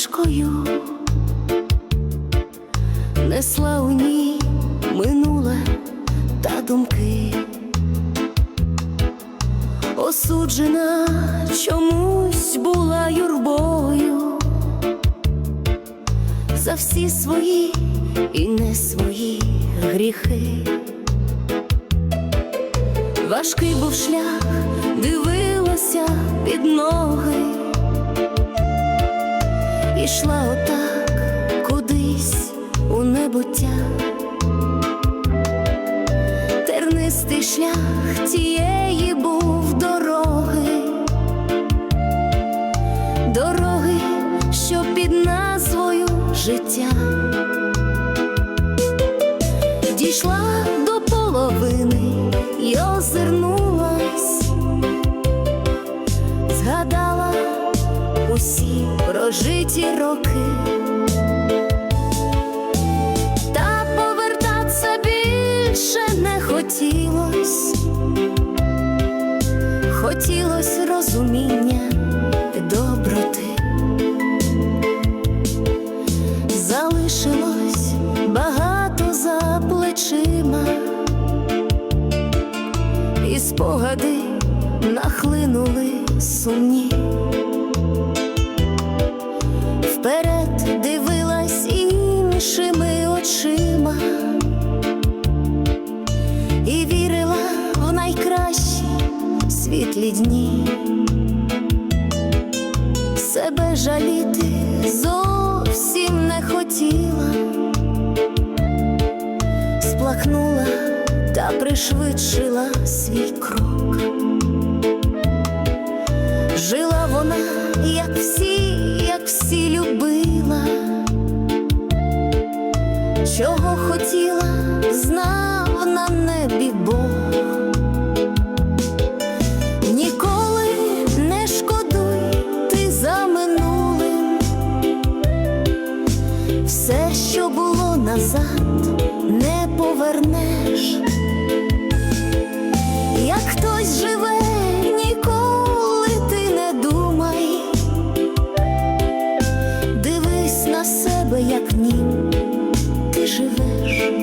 доріжкою несла у ній минуле та думки, осуджена чомусь була юрбою за всі свої і не свої гріхи. Важкий був шлях, дивилася під ноги ішла отак кудись у небуття. Тернистий шлях тієї був дороги, дороги, що під назвою життя дійшла до половини й озирнулась, прожиті роки. Та повертатися більше не хотілось, хотілось розуміння доброти. Залишилось багато за плечима, і спогади нахлинули сумні. Найкращі світлі дні. Себе жаліти зовсім не хотіла, сплакнула та пришвидшила свій крок. Жила вона, як всі, як всі любила, чого хотіла, знав на небі Бог. назад не повернеш, як хтось живе, ніколи ти не думай, дивись на себе, як ні ти живеш.